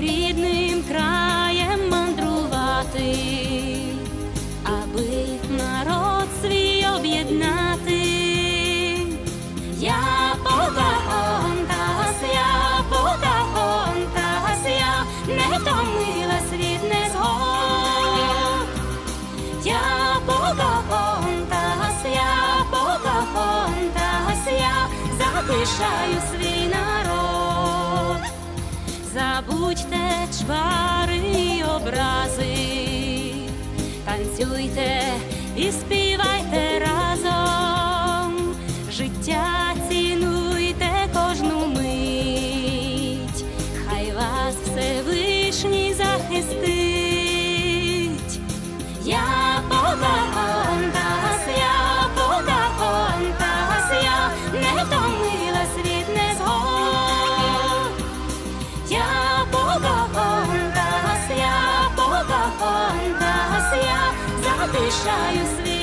рідним краєм мандрувати, аби народ свій об'єднати. Я Покахонтас, я Покахонтас, я не втомилась від незгод. Я Покахонтас, я Покахонтас, я захищаю свій народ. Забудьте чвари й образи, танцюйте і співайте разом, життя цінуйте кожну мить, хай вас Всевишній захистить. Покахонтас, я